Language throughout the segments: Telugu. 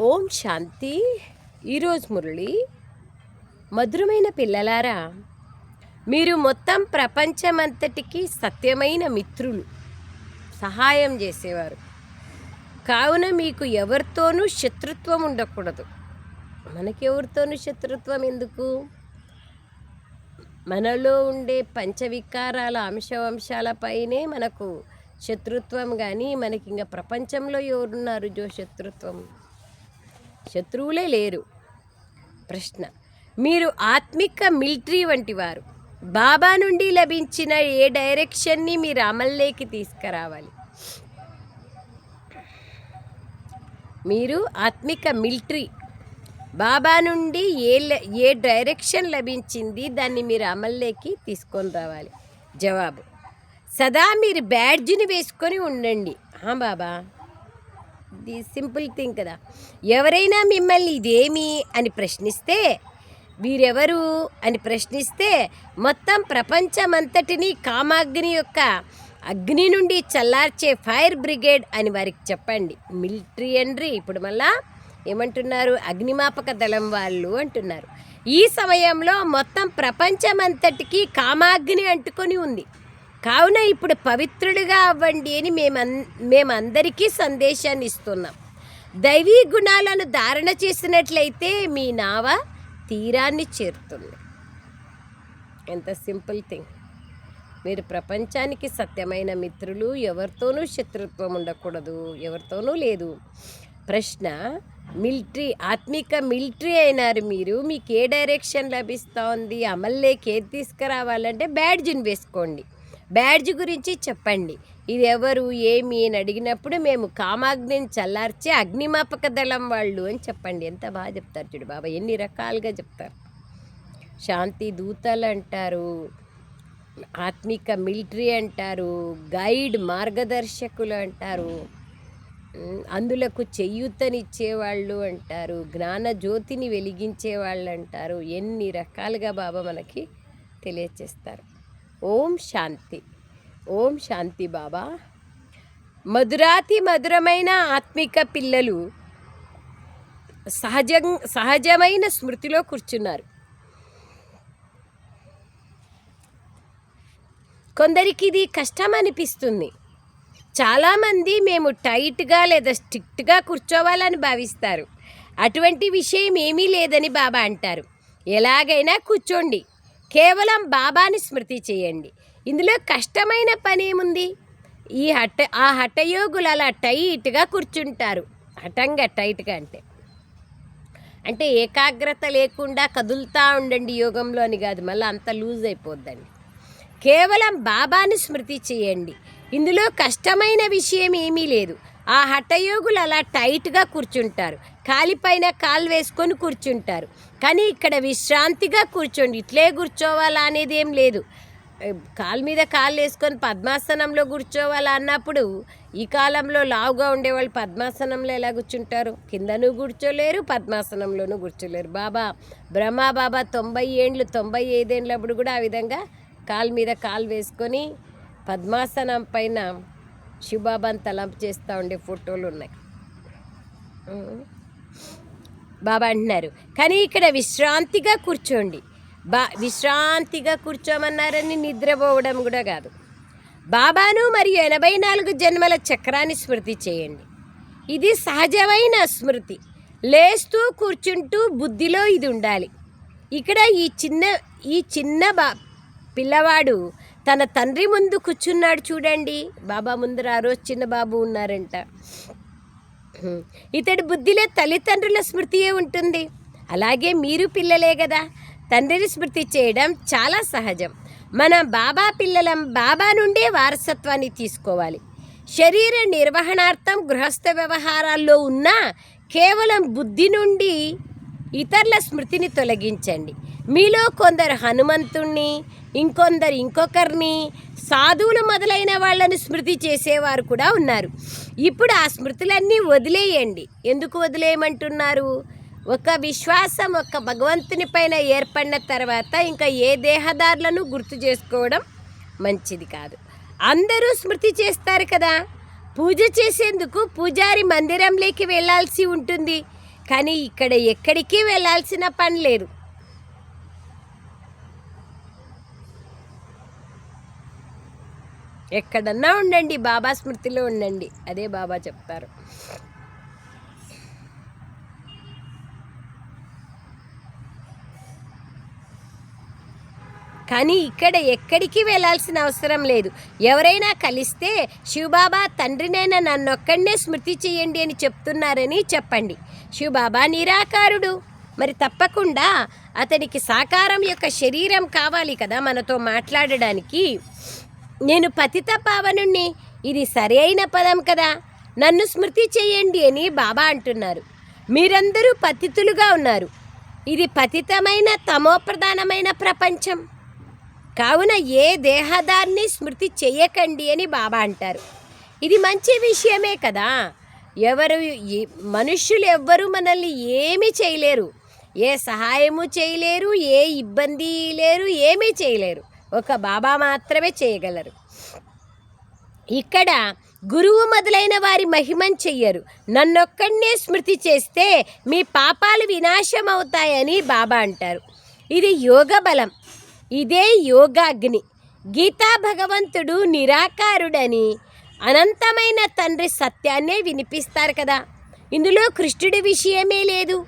ఓం శాంతి. ఈరోజు మురళి మధురమైన పిల్లలారా మీరు మొత్తం ప్రపంచమంతటికి సత్యమైన మిత్రులు సహాయం చేసేవారు. కావున మీకు ఎవరితోనూ శత్రుత్వం ఉండకూడదు. మనకెవరితోనూ శత్రుత్వం ఎందుకు? మనలో ఉండే పంచవికారాల అంశవంశాలపైనే మనకు శత్రుత్వం కానీ మనకి ఇంకా ప్రపంచంలో ఎవరున్నారు జో శత్రుత్వం? శత్రువులే లేరు. ప్రశ్న. మీరు ఆత్మిక మిలిటరీ వంటి వారు. బాబా నుండి లభించిన ఏ డైరెక్షన్ని మీరు అమల్లోకి తీసుకురావాలి? మీరు ఆత్మిక మిలిటరీ. బాబా నుండి ఏ ఏ డైరెక్షన్ లభించింది దాన్ని మీరు అమల్లోకి తీసుకొని రావాలి? జవాబు. సదా మీరు బ్యాడ్జ్ని వేసుకొని ఉండండి. బాబా. ఇది సింపుల్ థింగ్ కదా. ఎవరైనా మిమ్మల్ని ఇదేమి అని ప్రశ్నిస్తే వీరెవరు అని ప్రశ్నిస్తే మొత్తం ప్రపంచమంతటినీ కామాగ్ని యొక్క అగ్ని నుండి చల్లార్చే ఫైర్ బ్రిగేడ్ అని వారికి చెప్పండి. మిలిటరీ అండ్రీ ఇప్పుడు మళ్ళా ఏమంటున్నారు? అగ్నిమాపక దళం వాళ్ళు అంటున్నారు. ఈ సమయంలో మొత్తం ప్రపంచమంతటికీ కామాగ్ని అంటుకొని ఉంది. కావున ఇప్పుడు పవిత్రుడిగా అవ్వండి అని మేమన్ మేమందరికీ సందేశాన్ని ఇస్తున్నాం దైవీ గుణాలను ధారణ చేసినట్లయితే మీ నావ తీరాన్ని చేరుతుంది. ఎంత సింపుల్ థింగ్. మీరు ప్రపంచానికి సత్యమైన మిత్రులు ఎవరితోనూ శత్రుత్వం ఉండకూడదు ఎవరితోనూ లేదు. ప్రశ్న మిలిటరీ ఆత్మిక మిలిటరీ అయినారు మీరు మీకు ఏ డైరెక్షన్ లభిస్తోంది అమల్లోకి ఏది తీసుకురావాలంటే బ్యాడ్జిన్ వేసుకోండి. బ్యాడ్జ్ గురించి చెప్పండి. ఇది ఎవరు ఏమి అని అడిగినప్పుడు మేము కామాగ్నిని చల్లార్చే అగ్నిమాపక దళం వాళ్ళు అని చెప్పండి. ఎంత బాగా చెప్తారు చూడు బాబా ఎన్ని రకాలుగా చెప్తారు. శాంతి దూతలు అంటారు ఆత్మిక మిలిటరీ అంటారు గైడ్ మార్గదర్శకులు అంటారు అందులకు చెయ్యూతనిచ్చేవాళ్ళు అంటారు జ్ఞాన జ్యోతిని వెలిగించే వాళ్ళు అంటారు. ఎన్ని రకాలుగా బాబా మనకి తెలియచేస్తారు. ఓం శాంతి. ఓం శాంతి బాబా. మధురాతి మధురమైన ఆత్మిక పిల్లలు సహజం సహజమైన స్మృతిలో కూర్చున్నారు. కొందరికి ఇది కష్టం అనిపిస్తుంది. చాలామంది మేము టైట్గా లేదా స్ట్రిక్ట్గా కూర్చోవాలని భావిస్తారు. అటువంటి విషయం ఏమీ లేదని బాబా అంటారు. ఎలాగైనా కూర్చోండి. కేవలం బాబాని స్మృతి చేయండి. ఇందులో కష్టమైన పని ఏముంది? ఈ హఠ ఆ హఠయోగులు అలా టైట్గా కూర్చుంటారు. హఠంగా టైట్గా అంటే? అంటే ఏకాగ్రత లేకుండా కదులుతూ ఉండండి యోగంలో అని కాదు మళ్ళీ అంత లూజ్ అయిపోద్దండి. కేవలం బాబాని స్మృతి చేయండి. ఇందులో కష్టమైన విషయం ఏమీ లేదు. ఆ హఠయోగులు అలా టైట్గా కూర్చుంటారు. కాలిపైన కాలు వేసుకొని కూర్చుంటారు. కానీ ఇక్కడ విశ్రాంతిగా కూర్చోండి. ఇట్లే కూర్చోవాలా అనేది ఏం లేదు. కాలు మీద కాలు వేసుకొని పద్మాసనంలో కూర్చోవాలా అన్నప్పుడు ఈ కాలంలో లావుగా ఉండేవాళ్ళు పద్మాసనంలో ఎలా కూర్చుంటారు? కిందను కూర్చోలేరు పద్మాసనంలోనూ కూర్చోలేరు. బాబా బ్రహ్మా బాబా తొంభై ఏండ్లు తొంభై ఐదేండ్లప్పుడు కూడా ఆ విధంగా కాలు మీద కాలు వేసుకొని పద్మాసనం పైన శివబాబాని తలంపు చేస్తూ ఉండే ఫోటోలు ఉన్నాయి. బాబా అంటున్నారు. కానీ ఇక్కడ విశ్రాంతిగా కూర్చోండి. బా విశ్రాంతిగా కూర్చోమన్నారని నిద్రపోవడం కూడా కాదు. బాబాను మరియు ఎనభై నాలుగు జన్మల చక్రాన్ని స్మృతి చేయండి. ఇది సహజమైన స్మృతి. లేస్తూ కూర్చుంటూ బుద్ధిలో ఇది ఉండాలి. ఇక్కడ ఈ చిన్న ఈ చిన్న బా పిల్లవాడు తన తండ్రి ముందు కూర్చున్నాడు చూడండి. బాబా ముందర ఆ రోజు చిన్న బాబు ఉన్నారంట. ఇతడి బుద్ధిలో తల్లిదండ్రుల స్మృతియే ఉంటుంది? అలాగే మీరు పిల్లలే కదా? తండ్రిని స్మృతి చేయడం చాలా సహజం. మన బాబా పిల్లలం బాబా నుండే వారసత్వాన్ని తీసుకోవాలి. శరీర నిర్వహణార్థం గృహస్థ వ్యవహారాల్లో ఉన్న కేవలం బుద్ధి నుండి ఇతరుల స్మృతిని తొలగించండి. మీలో కొందరు హనుమంతుణ్ణి ఇంకొందరు ఇంకొకరిని సాధువులు మొదలైన వాళ్ళని స్మృతి చేసేవారు కూడా ఉన్నారు. ఇప్పుడు ఆ స్మృతులన్నీ వదిలేయండి. ఎందుకు వదిలేయమంటున్నారు? ఒక విశ్వాసం ఒక భగవంతుని పైన ఏర్పడిన తర్వాత ఇంకా ఏ దేహదారులను గుర్తు చేసుకోవడం మంచిది కాదు. అందరూ స్మృతి చేస్తారు కదా? పూజ చేసేందుకు పూజారి మందిరంలోకి వెళ్ళాల్సి ఉంటుంది. కానీ ఇక్కడ ఎక్కడికి వెళ్ళాల్సిన పని లేదు. ఎక్కడన్నా ఉండండి బాబా స్మృతిలో ఉండండి. అదే బాబా చెప్తారు. కానీ ఇక్కడ ఎక్కడికి వెళ్ళాల్సిన అవసరం లేదు. ఎవరైనా కలిస్తే శివబాబా తండ్రినైనా నన్నొక్కడినే స్మృతి చేయండి అని చెప్తున్నారని చెప్పండి. శివబాబా నిరాకారుడు. మరి తప్పకుండా అతనికి సాకారం యొక్క శరీరం కావాలి కదా మనతో మాట్లాడడానికి. నేను పతిత పావనుణ్ణి. ఇది సరైన అయిన పదం కదా. నన్ను స్మృతి చేయండి అని బాబా అంటున్నారు. మీరందరూ పతితులుగా ఉన్నారు. ఇది పతితమైన తమోప్రధానమైన ప్రపంచం. కావున ఏ దేహదాన్ని స్మృతి చేయకండి అని బాబా అంటారు. ఇది మంచి విషయమే కదా. ఎవరు మనుష్యులు ఎవ్వరు మనల్ని ఏమీ చేయలేరు. ఏ సహాయము చేయలేరు ఏ ఇబ్బంది లేరు ఏమీ చేయలేరు. ఒక బాబా మాత్రమే చేయగలరు. ఇక్కడ గురువు మొదలైన వారి మహిమం చెయ్యరు. నన్నొక్కడనే స్మృతి చేస్తే మీ పాపాలు వినాశం అవుతాయని బాబా అంటారు. ఇది యోగ బలం. ఇదే యోగాగ్ని. గీతా భగవంతుడు నిరాకారుడని అనంతమైన తండ్రి సత్యాన్నే వినిపిస్తారు కదా. ఇందులో కృష్ణుడి విషయమే లేదు.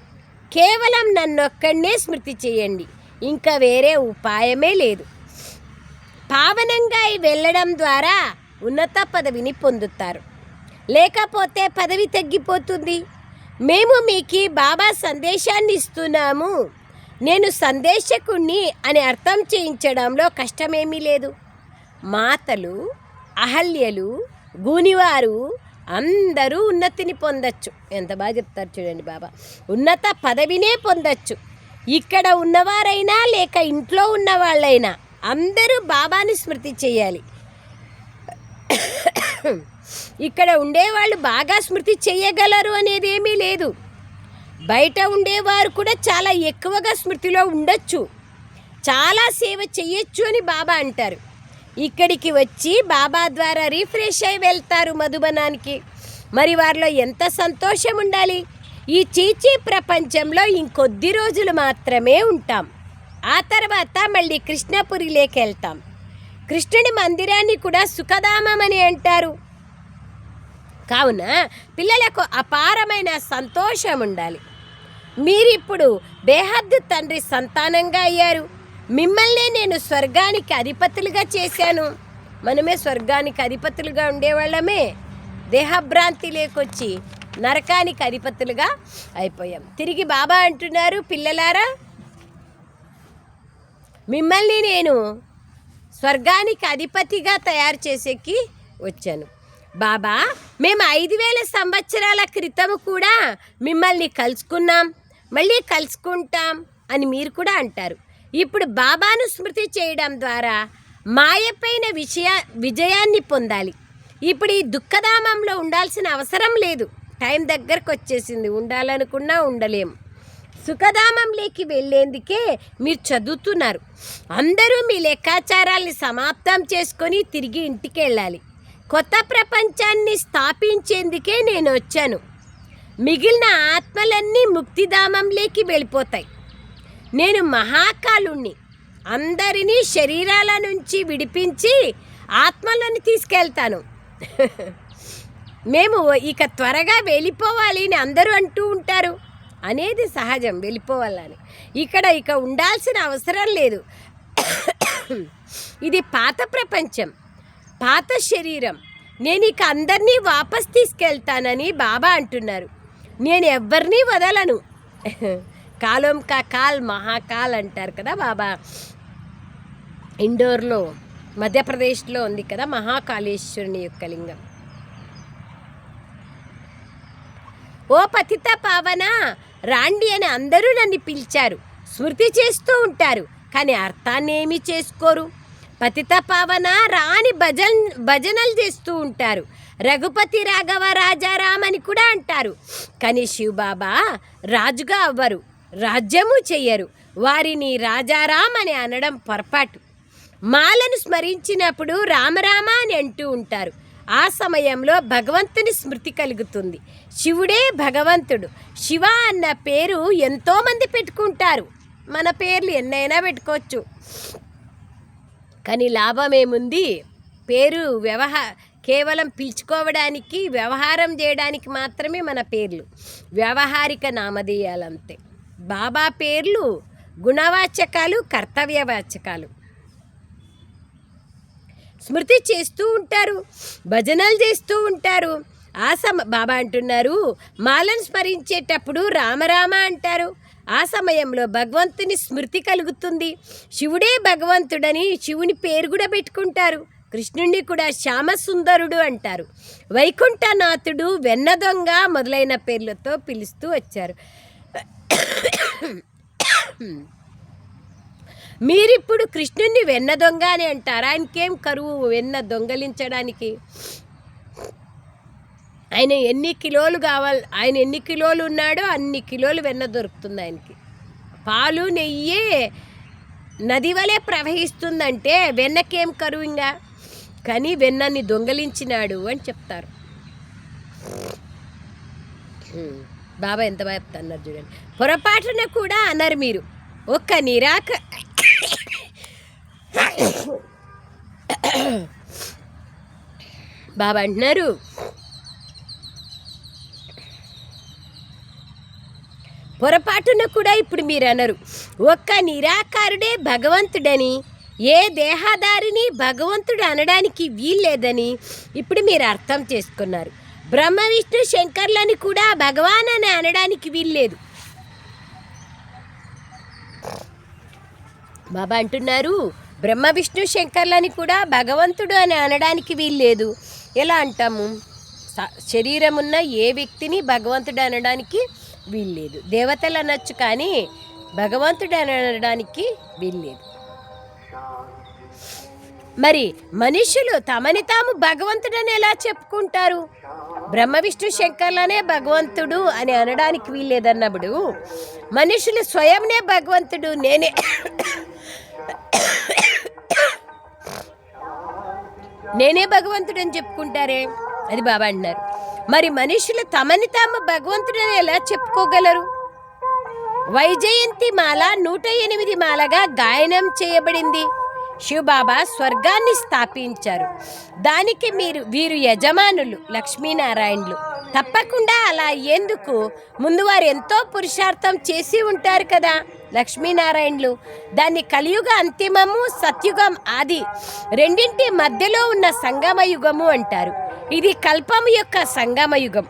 కేవలం నన్నొక్కడనే స్మృతి చేయండి. ఇంకా వేరే ఉపాయమే లేదు. పావనంగా వెళ్ళడం ద్వారా ఉన్నత పదవిని పొందుతారు. లేకపోతే పదవి తగ్గిపోతుంది. మేము మీకు బాబా సందేశాన్ని ఇస్తున్నాము. నేను సందేశకుణ్ణి అని అర్థం చేయించడంలో కష్టమేమీ లేదు. మాతలు అహల్యలు గూనివారు అందరూ ఉన్నతిని పొందొచ్చు. ఎంత బాగా చెప్తారు చూడండి బాబా. ఉన్నత పదవినే పొందొచ్చు. ఇక్కడ ఉన్నవారైనా లేక ఇంట్లో ఉన్నవాళ్ళైనా అందరూ బాబాని స్మృతి చేయాలి. ఇక్కడ ఉండేవాళ్ళు బాగా స్మృతి చేయగలరు అనేది ఏమీ లేదు. బయట ఉండేవారు కూడా చాలా ఎక్కువగా స్మృతిలో ఉండొచ్చు. చాలా సేవ చెయ్యొచ్చు అని బాబా అంటారు. ఇక్కడికి వచ్చి బాబా ద్వారా రీఫ్రెష్ అయి వెళ్తారు మధుబనానికి. మరి వారిలో ఎంత సంతోషం ఉండాలి? ఈ చీచీ ప్రపంచంలో ఇంకొద్ది రోజులు మాత్రమే ఉంటాం. ఆ తర్వాత మళ్ళీ కృష్ణపురిలోకి వెళ్తాం. కృష్ణుడి మందిరాన్ని కూడా సుఖధామం అని అంటారు. కావున పిల్లలకు అపారమైన సంతోషం ఉండాలి. మీరిప్పుడు బేహద్దు తండ్రి సంతానంగా అయ్యారు. మిమ్మల్నే నేను స్వర్గానికి అధిపతులుగా చేశాను. మనమే స్వర్గానికి అధిపతులుగా ఉండేవాళ్ళమే. దేహభ్రాంతి లేకొచ్చి నరకానికి అధిపతులుగా అయిపోయాం. తిరిగి బాబా అంటున్నారు పిల్లలారా మిమ్మల్ని నేను స్వర్గానికి అధిపతిగా తయారు చేసేకి వచ్చాను. బాబా మేము ఐదు వేల సంవత్సరాల క్రితం కూడా మిమ్మల్ని కలుసుకున్నాం. మళ్ళీ కలుసుకుంటాం అని మీరు కూడా అంటారు. ఇప్పుడు బాబాను స్మృతి చేయడం ద్వారా మాయపైన విషయ విజయాన్ని పొందాలి. ఇప్పుడు ఈ దుఃఖధామంలో ఉండాల్సిన అవసరం లేదు. టైం దగ్గరకు వచ్చేసింది. ఉండాలనుకున్నా ఉండలేము సుఖధామంలోకి వెళ్ళేందుకే మీరు చదువుతున్నారు. అందరూ మీ లెక్కాచారాల్ని సమాప్తం చేసుకొని తిరిగి ఇంటికి వెళ్ళాలి కొత్త ప్రపంచాన్ని స్థాపించేందుకే నేను వచ్చాను. మిగిలిన ఆత్మలన్నీ ముక్తిధామంలోకి వెళ్ళిపోతాయి. నేను మహాకాలుణ్ణి. అందరినీ శరీరాల నుంచి విడిపించి ఆత్మలను తీసుకెళ్తాను. మేము ఇక త్వరగా వెళ్ళిపోవాలి అని అందరూ అంటూ ఉంటారు. అనేది సహజం వెళ్ళిపోవాలని. ఇక్కడ ఇక ఉండాల్సిన అవసరం లేదు. ఇది పాత ప్రపంచం పాత శరీరం. నేను ఇక అందరినీ వాపస్ తీసుకెళ్తానని బాబా అంటున్నారు. నేను ఎవరిని వదలను. కాలం కా కాల్ మహాకాల్ అంటారు కదా బాబా. ఇండోర్లో మధ్యప్రదేశ్లో ఉంది కదా మహాకాళేశ్వరుని యొక్క లింగం. ఓ పతిత పావన రాండి అని అందరూ నన్ను పిలిచారు. స్మృతి చేస్తూ ఉంటారు కానీ అర్థాన్ని ఏమీ చేసుకోరు. పతిత పావన రాని భజన్ భజనలు చేస్తూ ఉంటారు. రఘుపతి రాఘవ రాజారామని కూడా అంటారు. కానీ శివబాబా రాజుగా అవ్వరు రాజ్యము చెయ్యరు వారిని రాజారామ్ అని అనడం పొరపాటు. మాలను స్మరించినప్పుడు రామరామ అని అంటూ ఉంటారు. ఆ సమయంలో భగవంతుని స్మృతి కలుగుతుంది. శివుడే భగవంతుడు. శివ అన్న పేరు ఎంతోమంది పెట్టుకుంటారు. మన పేర్లు ఎన్నైనా పెట్టుకోవచ్చు. కానీ లాభమేముంది పేరు వ్యవహార కేవలం పిలుచుకోవడానికి వ్యవహారం చేయడానికి మాత్రమే మన పేర్లు. వ్యవహారిక నామధేయాలంతే. బాబా పేర్లు గుణవాచకాలు కర్తవ్యవాచకాలు. స్మృతి చేస్తూ ఉంటారు భజనలు చేస్తూ ఉంటారు. ఆ సమ బాబా అంటున్నారు మాలను స్మరించేటప్పుడు రామరామ అంటారు. ఆ సమయంలో భగవంతుని స్మృతి కలుగుతుంది. శివుడే భగవంతుడని శివుని పేరు కూడా పెట్టుకుంటారు. కృష్ణుణ్ణి కూడా శ్యామసుందరుడు అంటారు. వైకుంఠనాథుడు వెన్న దొంగ మొదలైన పేర్లతో పిలుస్తూ వచ్చారు. మీరిప్పుడు కృష్ణుణ్ణి వెన్న దొంగ అని అంటారు? ఆయనకేం కరువు వెన్న దొంగలించడానికి? ఆయన ఎన్ని కిలోలు కావాలి ఆయన ఎన్ని కిలోలు ఉన్నాడో అన్ని కిలోలు వెన్న దొరుకుతుంది ఆయనకి. పాలు నెయ్యి నది వలె ప్రవహిస్తుందంటే వెన్నకేం కరువు ఇంకా కానీ వెన్నని దొంగలించినాడు అని చెప్తారు. బాబా ఎంత బాగా చూడండి. పొరపాటున కూడా అన్నారు మీరు. ఒక్క నిరాక బాబా అంటున్నారు. పొరపాటున కూడా ఇప్పుడు మీరు అనరు ఒక్క నిరాకారుడే భగవంతుడని ఏ దేహదారిని భగవంతుడు అనడానికి వీల్లేదని ఇప్పుడు మీరు అర్థం చేసుకున్నారు. బ్రహ్మ విష్ణు శంకర్లని కూడా భగవాన్ అని అనడానికి వీల్లేదు. బాబా అంటున్నారు బ్రహ్మ విష్ణు శంకర్లని కూడా భగవంతుడు అని అనడానికి వీల్లేదు. ఎలా అంటాము? శరీరం ఉన్న ఏ వ్యక్తిని భగవంతుడు అనడానికి వీల్లేదు. దేవతలు అనొచ్చు కానీ భగవంతుడు అని అనడానికి వీల్లేదు. మరి మనుషులు తమని తాము భగవంతుడని ఎలా చెప్పుకుంటారు? బ్రహ్మ విష్ణు శంకర్లనే భగవంతుడు అని అనడానికి వీల్లేదన్నప్పుడు మనుషులు స్వయంనే భగవంతుడు నేనే నేనే భగవంతుడు అని చెప్పుకుంటారే? అది బాబా అంటున్నారు. మరి మనుషులు తమని తాము భగవంతుడని ఎలా చెప్పుకోగలరు? వైజయంతి మాల నూట ఎనిమిది మాలగా గాయనం చేయబడింది. శివబాబా స్వర్గాన్ని స్థాపించారు. దానికి మీరు వీరు యజమానులు లక్ష్మీనారాయణులు. తప్పకుండా అలా ఎందుకు ముందు వారు ఎంతో పురుషార్థం చేసి ఉంటారు కదా లక్ష్మీనారాయణులు. దాన్ని కలియుగ అంతిమము సత్యుగం ఆది రెండింటి మధ్యలో ఉన్న సంగమ యుగము అంటారు. ఇది కల్పము యొక్క సంగమ యుగం.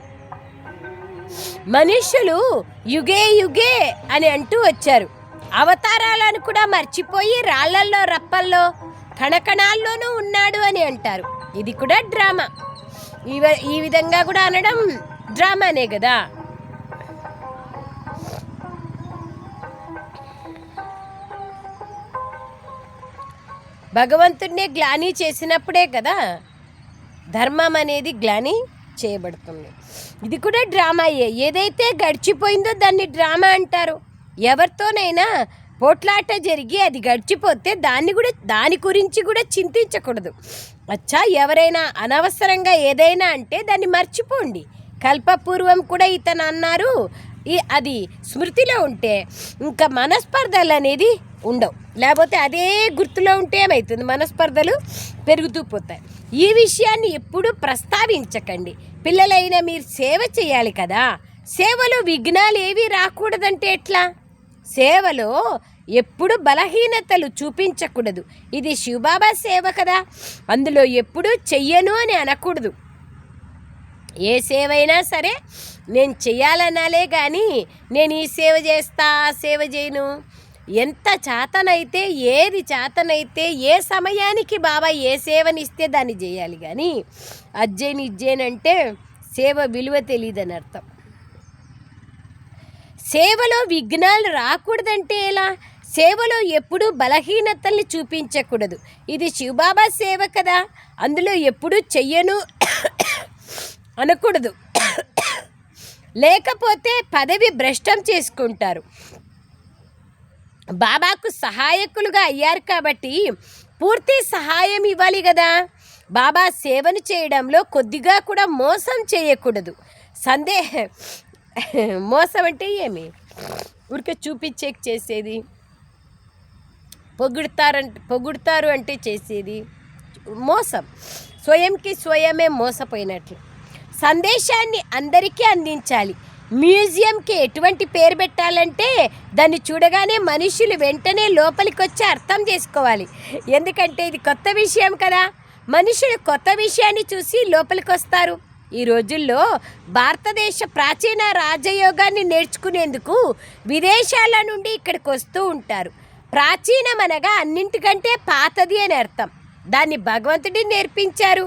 మనుష్యులు యుగే యుగే అని అంటూ వచ్చారు. అవతారాలను కూడా మర్చిపోయి రాళ్ళల్లో రప్పల్లో కణకణాల్లోనూ ఉన్నాడు అని అంటారు. ఇది కూడా డ్రామా. ఈ ఈ విధంగా కూడా అనడం డ్రామానే కదా భగవంతుడినే గ్లాని చేసినప్పుడే కదా ధర్మం అనేది గ్లాని చేయబడుతుంది. ఇది కూడా డ్రామాయే. ఏదైతే గడిచిపోయిందో దాన్ని డ్రామా అంటారు. ఎవరితోనైనా పోట్లాట జరిగి అది గడిచిపోతే దాన్ని కూడా దాని గురించి కూడా చింతించకూడదు. అచ్చా ఎవరైనా అనవసరంగా ఏదైనా అంటే దాన్ని మర్చిపోండి. కల్పపూర్వం కూడా ఇతను అన్నారు ఈ అది స్మృతిలో ఉంటే ఇంకా మనస్పర్ధలు అనేది ఉండవు. లేకపోతే అదే గుర్తులో ఉంటే ఏమవుతుంది మనస్పర్ధలు పెరుగుతూ పోతాయి. ఈ విషయాన్ని ఎప్పుడూ ప్రస్తావించకండి. పిల్లలైన మీరు సేవ చేయాలి కదా. సేవలో విఘ్నాలు ఏవి రాకూడదంటే ఎట్లా? సేవలో ఎప్పుడు బలహీనతలు చూపించకూడదు. ఇది శివబాబా సేవ కదా. అందులో ఎప్పుడూ చెయ్యను అని అనకూడదు. ఏ సేవ అయినా సరే నేను చెయ్యాలనాలే కానీ నేను ఈ సేవ చేస్తా ఆ సేవ చేయను. ఎంత చేతనైతే ఏది చేతనైతే ఏ సమయానికి బాబా ఏ సేవనిస్తే దాన్ని చేయాలి కానీ అజ్జేని ఇజ్జేనంటే సేవ విలువ తెలియదని అర్థం సేవలో విఘ్నాలు రాకూడదంటే ఎలా? సేవలో ఎప్పుడూ బలహీనతల్ని చూపించకూడదు. ఇది శివబాబా సేవ కదా. అందులో ఎప్పుడూ చెయ్యను అనకూడదు. లేకపోతే పదవి భ్రష్టం చేసుకుంటారు. బాబాకు సహాయకులుగా అయ్యారు కాబట్టి పూర్తి సహాయం ఇవ్వాలి కదా. బాబా సేవను చేయడంలో కొద్దిగా కూడా మోసం చేయకూడదు. సందేహ. మోసం అంటే ఏమి? ఊరికే చూపించే చేసేది. పొగుడతారంటే పొగుడతారు అంటే చేసేది. మోసం. స్వయంకి స్వయమే మోసపోయినట్లు. సందేశాన్ని అందరికీ అందించాలి. మ్యూజియంకి ఎటువంటి పేరు పెట్టాలంటే దాన్ని చూడగానే మనుషులు వెంటనే లోపలికి వచ్చి అర్థం చేసుకోవాలి. ఎందుకంటే ఇది కొత్త విషయం కదా. మనుషులు కొత్త విషయాన్ని చూసి లోపలికి వస్తారు ఈ రోజుల్లో భారతదేశ ప్రాచీన రాజయోగాన్ని నేర్చుకునేందుకు విదేశాల నుండి ఇక్కడికి వస్తూ ఉంటారు. ప్రాచీనం అనగా అన్నింటికంటే పాతది అని అర్థం. దాన్ని భగవంతుడి నేర్పించారు.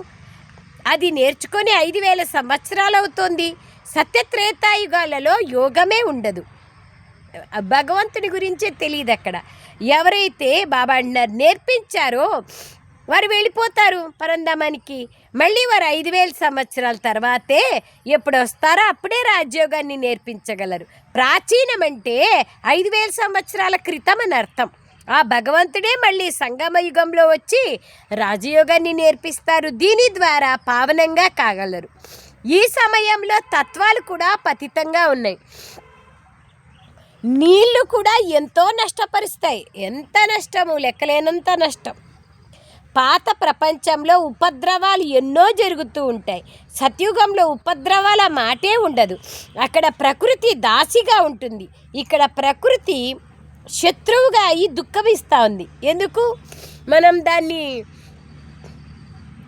అది నేర్చుకొని ఐదు వేల సంవత్సరాలు అవుతోంది. సత్యత్రేతాయుగాలలో యోగమే ఉండదు. భగవంతుడి గురించే తెలియదు అక్కడ. ఎవరైతే బాబా నేర్పించారో వారు వెళ్ళిపోతారు పరంధామానికి. మళ్ళీ వారు ఐదు వేల సంవత్సరాల తర్వాతే ఎప్పుడు వస్తారో అప్పుడే రాజ్యోగాన్ని నేర్పించగలరు. ప్రాచీనమంటే ఐదు వేల సంవత్సరాల క్రితం అని అర్థం. ఆ భగవంతుడే మళ్ళీ సంగమ యుగంలో వచ్చి రాజయోగాన్ని నేర్పిస్తారు. దీని ద్వారా పావనంగా కాగలరు. ఈ సమయంలో తత్వాలు కూడా పతితంగా ఉన్నాయి. నీళ్ళు కూడా ఎంతో నష్టపరుస్తాయి. ఎంత నష్టము? లెక్కలేనంత నష్టం. పాత ప్రపంచంలో ఉపద్రవాలు ఎన్నో జరుగుతూ ఉంటాయి. సత్యుగంలో ఉపద్రవాల మాటే ఉండదు. అక్కడ ప్రకృతి దాసిగా ఉంటుంది. ఇక్కడ ప్రకృతి శత్రువుగా అయి దుఃఖమిస్తూ ఉంది ఎందుకు? మనం దాన్ని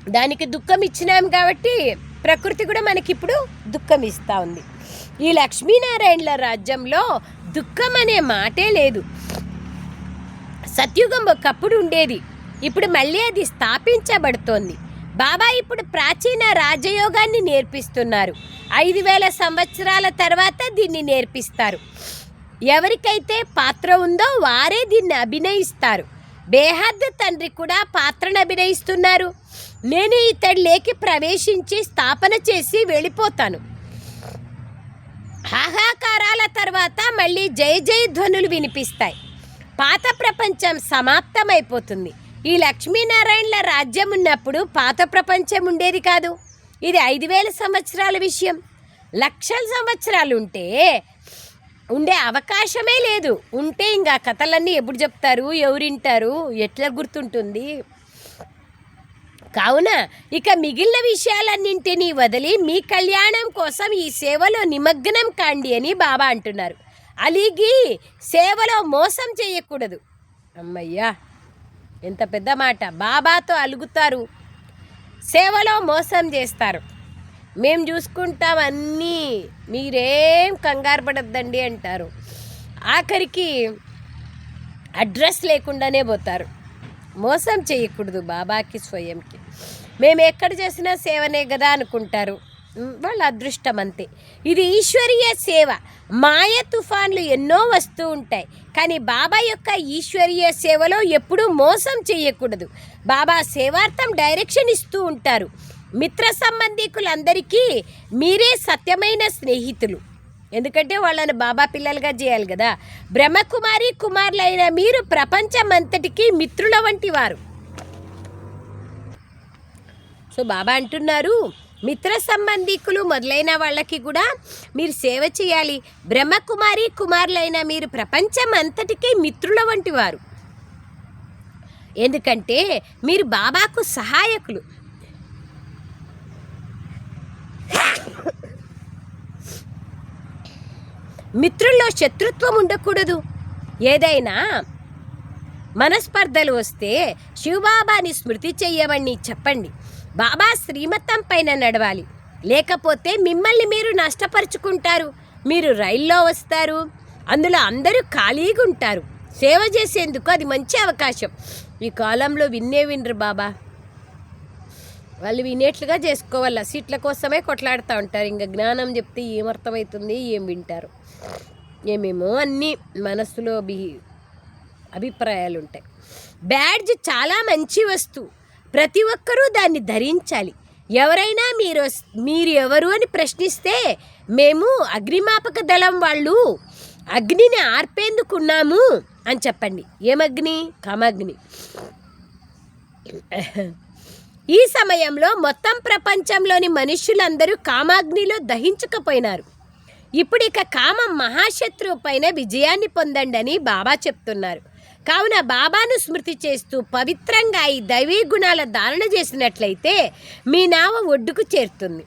దానికి దుఃఖం ఇచ్చినాం కాబట్టి ప్రకృతి కూడా మనకి ఇప్పుడు దుఃఖం ఇస్తూ ఉంది ఈ లక్ష్మీనారాయణల రాజ్యంలో దుఃఖం అనే మాటే లేదు. సత్యుగం ఒకప్పుడు ఉండేది. ఇప్పుడు మళ్ళీ అది స్థాపించబడుతోంది. బాబా ఇప్పుడు ప్రాచీన రాజయోగాన్ని నేర్పిస్తున్నారు. ఐదు వేల సంవత్సరాల తర్వాత దీన్ని నేర్పిస్తారు. ఎవరికైతే పాత్ర ఉందో వారే దీన్ని అభినయిస్తారు. బేహద్ తండ్రి కూడా పాత్రను అభినయిస్తున్నారు. నేను ఇతడిలోకి ప్రవేశించి స్థాపన చేసి వెళ్ళిపోతాను. హాహాకారాల తర్వాత మళ్ళీ జయ జయ ధ్వనులు వినిపిస్తాయి. పాత ప్రపంచం సమాప్తమైపోతుంది. ఈ లక్ష్మీనారాయణల రాజ్యం ఉన్నప్పుడు పాత ప్రపంచం ఉండేది కాదు. ఇది ఐదు వేల సంవత్సరాల విషయం. లక్షల సంవత్సరాలు ఉంటే ఉండే అవకాశమే లేదు. ఉంటే ఇంకా కథలన్నీ ఎప్పుడు చెప్తారు ఎవరింటారు ఎట్లా గుర్తుంటుంది? కావున ఇక మిగిలిన విషయాలన్నింటినీ వదిలి మీ కళ్యాణం కోసం ఈ సేవలో నిమగ్నం కాండి అని బాబా అంటున్నారు. అలిగి సేవలో మోసం చేయకూడదు. అమ్మయ్యా! ఎంత పెద్ద మాట. బాబాతో అలుగుతారు. సేవలో మోసం చేస్తారు. మేము చూసుకుంటాం అన్నీ. మీరేం కంగారు పడద్దండి అంటారు. ఆఖరికి అడ్రస్ లేకుండానే పోతారు. మోసం చేయకూడదు బాబాకి స్వయంకి. మేము ఎక్కడ చేసినా సేవనే కదా అనుకుంటారు. వాళ్ళ అదృష్టం అంతే. ఇది ఈశ్వరీయ సేవ. మాయ తుఫాన్లు ఎన్నో వస్తూ ఉంటాయి. కానీ బాబా యొక్క ఈశ్వరీయ సేవలో ఎప్పుడూ మోసం చేయకూడదు బాబా సేవార్థం డైరెక్షన్ ఇస్తూ ఉంటారు. మిత్ర సంబంధికులందరికీ మీరే సత్యమైన స్నేహితులు. ఎందుకంటే వాళ్ళని బాబా పిల్లలుగా చేయాలి కదా. బ్రహ్మకుమారి కుమారులైన మీరు ప్రపంచమంతటికీ మిత్రుల వంటి వారు. సో బాబా అంటున్నారు మిత్ర సంబంధికులు మొదలైన వాళ్ళకి కూడా మీరు సేవ చేయాలి. బ్రహ్మకుమారి కుమారులైన మీరు ప్రపంచం అంతటికీ మిత్రుల వంటి వారు. ఎందుకంటే మీరు బాబాకు సహాయకులు. మిత్రుల్లో శత్రుత్వం ఉండకూడదు. ఏదైనా మనస్పర్ధలు వస్తే శివబాబాని స్మృతి చెయ్యమని చెప్పండి. బాబా శ్రీమతం పైన నడవాలి. లేకపోతే మిమ్మల్ని మీరు నష్టపరుచుకుంటారు. మీరు రైల్లో వస్తారు. అందులో అందరూ ఖాళీగా ఉంటారు. సేవ చేసేందుకు అది మంచి అవకాశం. ఈ కాలంలో విన్నే వినరు బాబా. వాళ్ళు వినేట్లుగా చేసుకోవాల? సీట్ల కోసమే కొట్లాడుతూ ఉంటారు. ఇంకా జ్ఞానం చెప్తే ఏమర్థమవుతుంది? ఏం వింటారు? ఏమేమో అన్నీ మనసులో బి అభిప్రాయాలు ఉంటాయి బ్యాడ్జ్ చాలా మంచి వస్తువు. ప్రతి ఒక్కరూ దాన్ని ధరించాలి. ఎవరైనా మీరు మీరు ఎవరు అని ప్రశ్నిస్తే మేము అగ్నిమాపక దళం వాళ్ళు అగ్నిని ఆర్పేందుకున్నాము అని చెప్పండి. ఏమగ్ని? కమగ్ని. ఈ సమయంలో మొత్తం ప్రపంచంలోని మనుష్యులందరూ కామాగ్నిలో దహించకపోయినారు. ఇప్పుడు ఇక కామం మహాశత్రువు పైన విజయాన్ని పొందండి అని బాబా చెప్తున్నారు. కావున బాబాను స్మృతి చేస్తూ పవిత్రంగా ఈ దైవీ గుణాల ధారణ చేసినట్లయితే మీ నామ ఒడ్డుకు చేరుతుంది.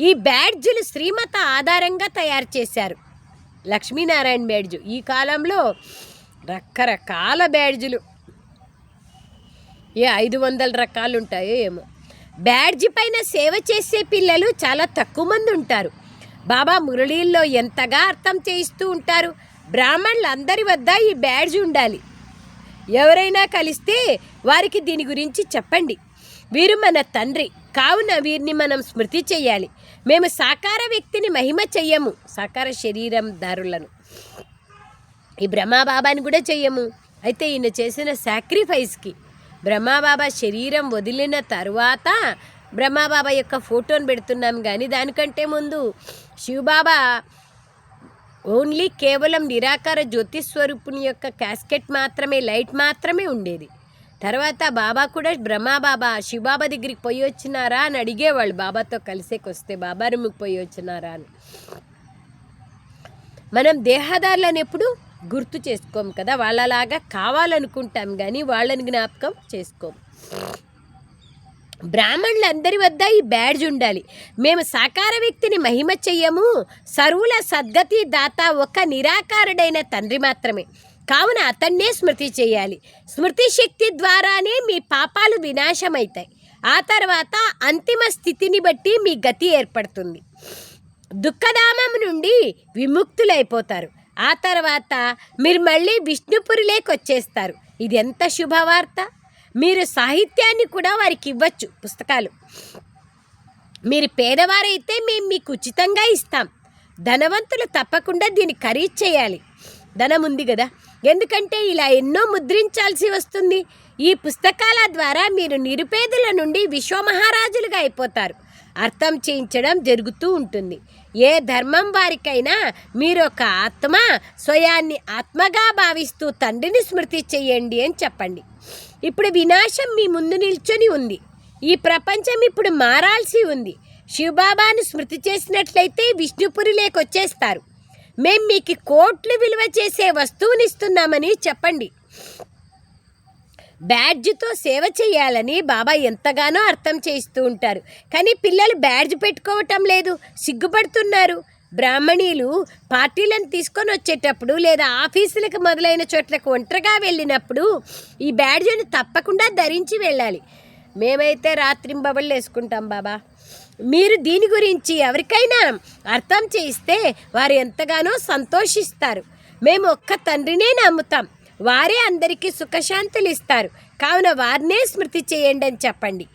ఈ బ్యాడ్జులు శ్రీమత ఆధారంగా తయారు చేశారు. లక్ష్మీనారాయణ బ్యాడ్జు. ఈ కాలంలో రకరకాల బ్యాడ్జులు. ఏ ఐదు వందల రకాలు ఉంటాయో ఏమో. బ్యాడ్జి పైన సేవ చేసే పిల్లలు చాలా తక్కువ మంది ఉంటారు. బాబా మురళీల్లో ఎంతగా అర్థం చేయిస్తూ ఉంటారు? బ్రాహ్మణులు అందరి వద్ద ఈ బ్యాడ్జ్ ఉండాలి. ఎవరైనా కలిస్తే వారికి దీని గురించి చెప్పండి. వీరు మన తండ్రి. కావున వీరిని మనం స్మృతి చేయాలి. మేము సాకార వ్యక్తిని మహిమ చెయ్యము. సాకార శరీరం దారులను. ఈ బ్రహ్మాబాబాని కూడా చెయ్యము. అయితే ఈయన చేసిన సాక్రిఫైస్కి బ్రహ్మాబాబా శరీరం వదిలిన తరువాత బ్రహ్మాబాబా యొక్క ఫోటోని పెడుతున్నాం కానీ దానికంటే ముందు శివబాబా ఓన్లీ కేవలం నిరాకార జ్యోతిస్వరూపుని యొక్క క్యాస్కెట్ మాత్రమే లైట్ మాత్రమే ఉండేది. తర్వాత బాబా కూడా బ్రహ్మాబాబా శివబాబా దగ్గరికి పోయి వచ్చినారా అని అడిగేవాళ్ళు బాబాతో కలిసేకొస్తే బాబా రూమ్కి పోయి వచ్చినారా అని. మనం దేహదారులను ఎప్పుడు గుర్తు చేసుకోం కదా వాళ్ళలాగా కావాలనుకుంటాం కానీ వాళ్ళని జ్ఞాపకం చేసుకోం. బ్రాహ్మణులందరి వద్ద ఈ బ్యాడ్జ్ ఉండాలి. మేము సాకార వ్యక్తిని మహిమ చెయ్యము. సర్వుల సద్గతి దాత ఒక నిరాకారుడైన తండ్రి మాత్రమే. కావున అతన్నే స్మృతి చేయాలి. స్మృతి శక్తి ద్వారానే మీ పాపాలు వినాశమవుతాయి ఆ తర్వాత అంతిమ స్థితిని బట్టి మీ గతి ఏర్పడుతుంది. దుఃఖధామం నుండి విముక్తులైపోతారు. ఆ తర్వాత మీరు మళ్ళీ విష్ణుపురిలోకి వచ్చేస్తారు ఇది ఎంత శుభవార్త? మీరు సాహిత్యాన్ని కూడా వారికి ఇవ్వచ్చు పుస్తకాలు. మీరు పేదవారైతే మేము మీకు ఉచితంగా ఇస్తాం. ధనవంతులు తప్పకుండా దీన్ని ఖరీదు చేయాలి. ధనం ఉంది కదా. ఎందుకంటే ఇలా ఎన్నో ముద్రించాల్సి వస్తుంది. ఈ పుస్తకాల ద్వారా మీరు నిరుపేదల నుండి విశ్వమహారాజులుగా అయిపోతారు. అర్థం చేయించడం జరుగుతూ ఉంటుంది. ఏ ధర్మం వారికైనా మీరు ఒక ఆత్మ స్వయాన్ని ఆత్మగా భావిస్తూ తండ్రిని స్మృతి చెయ్యండి అని చెప్పండి. ఇప్పుడు వినాశం మీ ముందు నిల్చొని ఉంది. ఈ ప్రపంచం ఇప్పుడు మారాల్సి ఉంది. శివబాబాను స్మృతి చేసినట్లయితే విష్ణుపురిలోకి వచ్చేస్తారు మేం మీకు కోట్లు విలువ చేసే వస్తువుని ఇస్తున్నామని చెప్పండి. బ్యాడ్జ్తో సేవ చేయాలని బాబా ఎంతగానో అర్థం చేయిస్తూ ఉంటారు. కానీ పిల్లలు బ్యాడ్జ్ పెట్టుకోవటం లేదు. సిగ్గుపడుతున్నారు. బ్రాహ్మణీలు పార్టీలను తీసుకొని వచ్చేటప్పుడు లేదా ఆఫీసులకు మొదలైన చోట్లకు ఒంటరిగా వెళ్ళినప్పుడు ఈ బ్యాడ్జ్ని తప్పకుండా ధరించి వెళ్ళాలి. మేమైతే రాత్రింబబళ్ళు వేసుకుంటాం బాబా. మీరు దీని గురించి ఎవరికైనా అర్థం చేయిస్తే వారు ఎంతగానో సంతోషిస్తారు. మేము ఒక్క తండ్రినే నమ్ముతాం. వారే అందరికీ సుఖశాంతులు ఇస్తారు. కావున వారినే స్మృతి చేయండి అని చెప్పండి.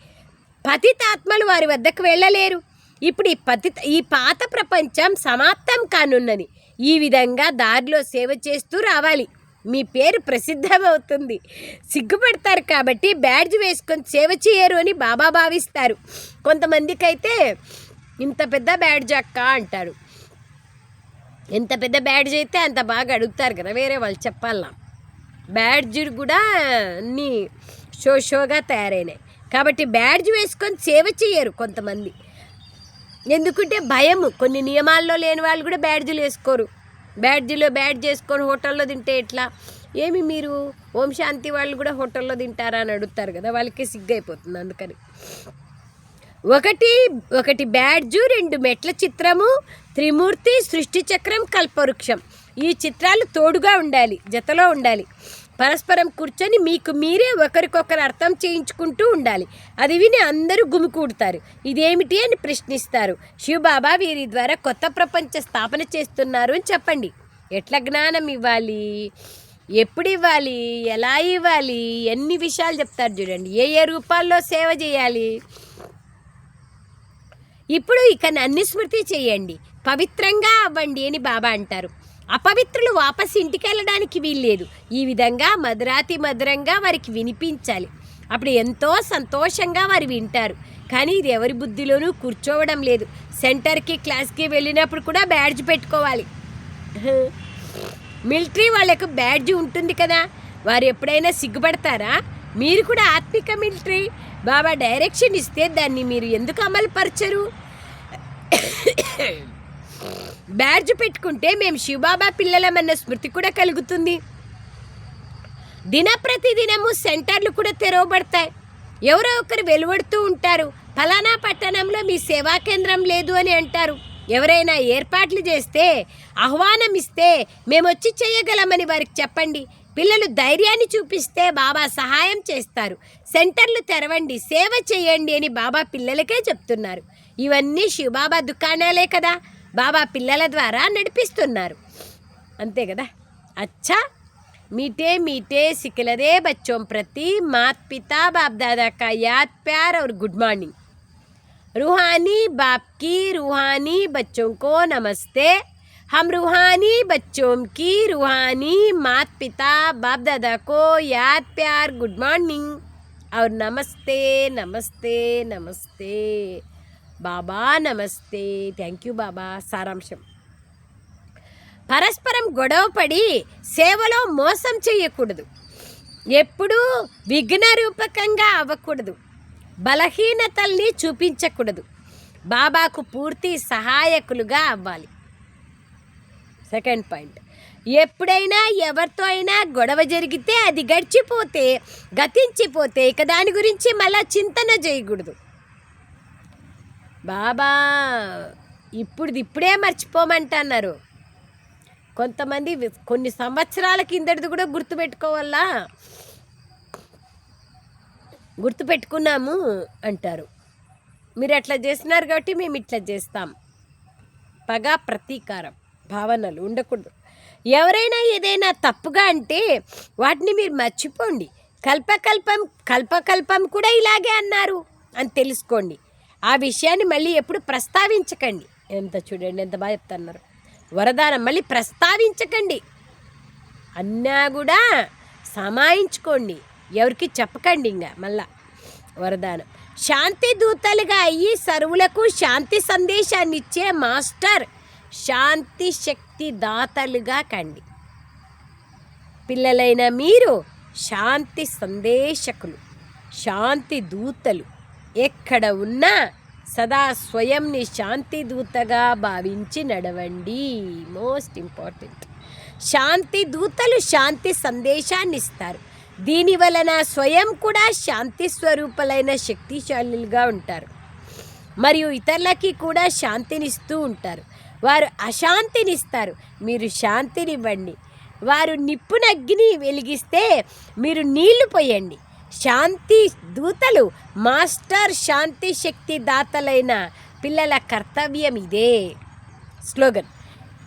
పతితాత్మలు వారి వద్దకు వెళ్ళలేరు. ఇప్పుడు ఈ పతి ఈ పాత ప్రపంచం సమాప్తం కానున్నది. ఈ విధంగా దారిలో సేవ చేస్తూ రావాలి. మీ పేరు ప్రసిద్ధమవుతుంది. సిగ్గుపడతారు కాబట్టి బ్యాడ్జ్ వేసుకొని సేవ చేయరు అని బాబా భావిస్తారు. కొంతమందికి అయితే ఇంత పెద్ద బ్యాడ్జ్ అక్క అంటారు. ఎంత పెద్ద బ్యాడ్జ్ అయితే అంత బాగా అడుగుతారు కదా వేరే వాళ్ళు చెప్పాలా? బ్యాడ్జ్ కూడా అన్నీ షో షోగా తయారైనాయి. కాబట్టి బ్యాడ్జ్ వేసుకొని సేవ చేయరు కొంతమంది. ఎందుకంటే భయము కొన్ని నియమాల్లో లేని వాళ్ళు కూడా బ్యాడ్జీలు వేసుకోరు. బ్యాడ్జీలో బ్యాడ్జ్ చేసుకొని హోటల్లో తింటే ఎట్లా? ఏమి మీరు? ఓం శాంతి వాళ్ళు కూడా హోటల్లో తింటారా అని అడుగుతారు కదా వాళ్ళకి సిగ్గైపోతుంది అందుకని. ఒకటి ఒకటి బ్యాడ్జు రెండు మెట్ల చిత్రము త్రిమూర్తి సృష్టి చక్రం కల్పవృక్షం. ఈ చిత్రాలు తోడుగా ఉండాలి జతలో ఉండాలి. పరస్పరం కూర్చొని మీకు మీరే ఒకరికొకరు అర్థం చేయించుకుంటూ ఉండాలి. అది విని అందరూ గుమికూడతారు. ఇదేమిటి అని ప్రశ్నిస్తారు. శివబాబా వీరి ద్వారా కొత్త ప్రపంచ స్థాపన చేస్తున్నారు అని చెప్పండి. ఎట్లా జ్ఞానం ఇవ్వాలి? ఎప్పుడు ఇవ్వాలి? ఎలా ఇవ్వాలి? ఎన్ని విషయాలు చెప్తారు చూడండి. ఏ ఏ రూపాల్లో సేవ చేయాలి? ఇప్పుడు ఇక అన్ని స్మృతి చేయండి. పవిత్రంగా అవ్వండి అని బాబా అంటారు. అపవిత్రులు వాపస్ ఇంటికెళ్ళడానికి వీల్లేదు. ఈ విధంగా మధురాతి మధురంగా వారికి వినిపించాలి. అప్పుడు ఎంతో సంతోషంగా వారు వింటారు. కానీ ఇది ఎవరి బుద్ధిలోనూ కూర్చోవడం లేదు. సెంటర్కి క్లాస్కి వెళ్ళినప్పుడు కూడా బ్యాడ్జ్ పెట్టుకోవాలి. మిలిటరీ వాళ్ళకు బ్యాడ్జ్ ఉంటుంది కదా. వారు ఎప్పుడైనా సిగ్గుపడతారా? మీరు కూడా ఆత్మిక మిలిటరీ. బాబా డైరెక్షన్ ఇస్తే దాన్ని మీరు ఎందుకు అమలు పరచరు బ్యాడ్జ్ పెట్టుకుంటే మేము శివబాబా పిల్లలమన్న స్మృతి కూడా కలుగుతుంది. దిన ప్రతిదినము సెంటర్లు కూడా తెరవబడతాయి. ఎవరో ఒకరు వెలువడుతూ ఉంటారు. ఫలానా పట్టణంలో మీ సేవా కేంద్రం లేదు అని అంటారు. ఎవరైనా ఏర్పాట్లు చేస్తే ఆహ్వానం ఇస్తే మేము వచ్చి చేయగలమని వారికి చెప్పండి. పిల్లలు ధైర్యాన్ని చూపిస్తే బాబా సహాయం చేస్తారు. సెంటర్లు తెరవండి సేవ చేయండి అని బాబా పిల్లలకే చెప్తున్నారు. ఇవన్నీ శివబాబా దుకాణాలే కదా. బాబా పిల్లల ద్వారా నడిపిస్తున్నారు అంతే కదా అచ్చా मीठे मीठे सिकलरे बच्चों प्रति मात पिता बाप दादा का याद प्यार और गुड मॉर्निंग रूहानी बाप की रूहानी बच्चों को नमस्ते हम रूहानी बच्चों की रूहानी मात पिता बाप दादा को याद प्यार गुड मॉर्निंग और नमस्ते नमस्ते नमस्ते బాబా నమస్తే. Thank you Baba. సారాంశం. పరస్పరం గొడవపడి సేవలో మోసం చేయకూడదు. ఎప్పుడూ విఘ్నరూపకంగా అవ్వకూడదు. బలహీనతల్ని చూపించకూడదు. బాబాకు పూర్తి సహాయకులుగా అవ్వాలి. సెకండ్ పాయింట్ ఎప్పుడైనా ఎవరితో అయినా గొడవ జరిగితే అది గడిచిపోతే గతించిపోతే ఇక దాని గురించి మళ్ళా చింతన చేయకూడదు. బాబా ఇప్పుడు ఇప్పుడే మర్చిపోమంటన్నారు. కొంతమంది కొన్ని సంవత్సరాల కిందటిది కూడా గుర్తుపెట్టుకోవాలా? గుర్తుపెట్టుకున్నాము అంటారు. మీరు అట్లా చేస్తున్నారు కాబట్టి మేము ఇట్లా చేస్తాం. పగ ప్రతీకారం భావనలు ఉండకూడదు. ఎవరైనా ఏదైనా తప్పుగా అంటే వాటిని మీరు మర్చిపోండి. కల్పకల్పం కల్పకల్పం కూడా ఇలాగే అన్నారు అని తెలుసుకోండి. ఆ విషయాన్ని మళ్ళీ ఎప్పుడు ప్రస్తావించకండి. ఎంత చూడండి ఎంత బాగా చెప్తున్నారు. వరదానం మళ్ళీ ప్రస్తావించకండి. అన్నా కూడా సమాయించుకోండి. ఎవరికి చెప్పకండి ఇంకా మళ్ళా వరదానం. శాంతి దూతలుగా అయ్యి సరువులకు శాంతి సందేశాన్ని ఇచ్చే మాస్టర్ శాంతి శక్తి దాతలుగా కండి. పిల్లలైన మీరు శాంతి సందేశకులు శాంతి దూతలు. ఎక్కడ ఉన్నా సదా స్వయంని శాంతి దూతగా భావించి నడవండి. Most important. శాంతి దూతలు శాంతి సందేశాన్ని ఇస్తారు దీని వలన స్వయం కూడా శాంతి స్వరూపులైన శక్తిశాలులుగా ఉంటారు. మరియు ఇతరులకి కూడా శాంతినిస్తూ ఉంటారు. వారు అశాంతినిస్తారు. మీరు శాంతినివ్వండి. వారు నిప్పునగ్గిని వెలిగిస్తే మీరు నీళ్ళు పోయండి. శాంతి దూతలు మాస్టర్ శాంతి శక్తి దాతలైన పిల్లల కర్తవ్యం ఇదే. స్లోగన్.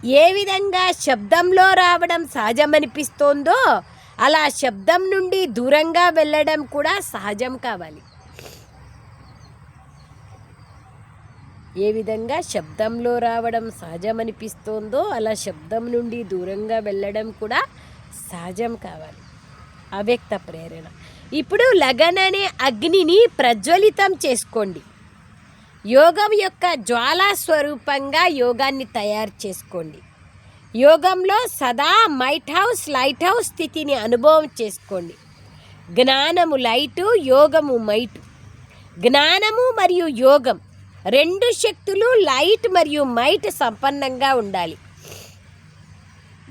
ఏ విధంగా శబ్దంలో రావడం సహజమనిపిస్తోందో అలా శబ్దం నుండి దూరంగా వెళ్ళడం కూడా సహజం కావాలి. ఏ విధంగా శబ్దంలో రావడం సహజమనిపిస్తోందో అలా శబ్దం నుండి దూరంగా వెళ్ళడం కూడా సహజం కావాలి. అవ్యక్త ప్రేరణ. ఇప్పుడు లగన్ అనే అగ్నిని ప్రజ్వలితం చేసుకోండి. యోగం యొక్క జ్వాలా స్వరూపంగా యోగాన్ని తయారు చేసుకోండి. యోగంలో సదా మైట్ హౌస్ లైట్ హౌస్ స్థితిని అనుభవం చేసుకోండి. జ్ఞానము లైటు యోగము మైటు. జ్ఞానము మరియు యోగం రెండు శక్తులు లైట్ మరియు మైట్ సంపన్నంగా ఉండాలి.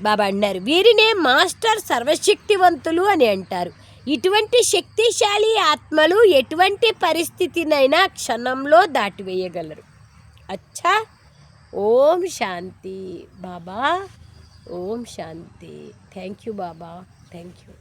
బాబా అన్నారు. వీరినే మాస్టర్ సర్వశక్తివంతులు అని అంటారు. ఇటువంటి శక్తిశాలి ఆత్మలు ఎటువంటి పరిస్థితినైనా క్షణంలో దాటివేయగలరు. అచ్చా! ఓం శాంతి బాబా! ఓం శాంతి. Thank you Baba. Thank you.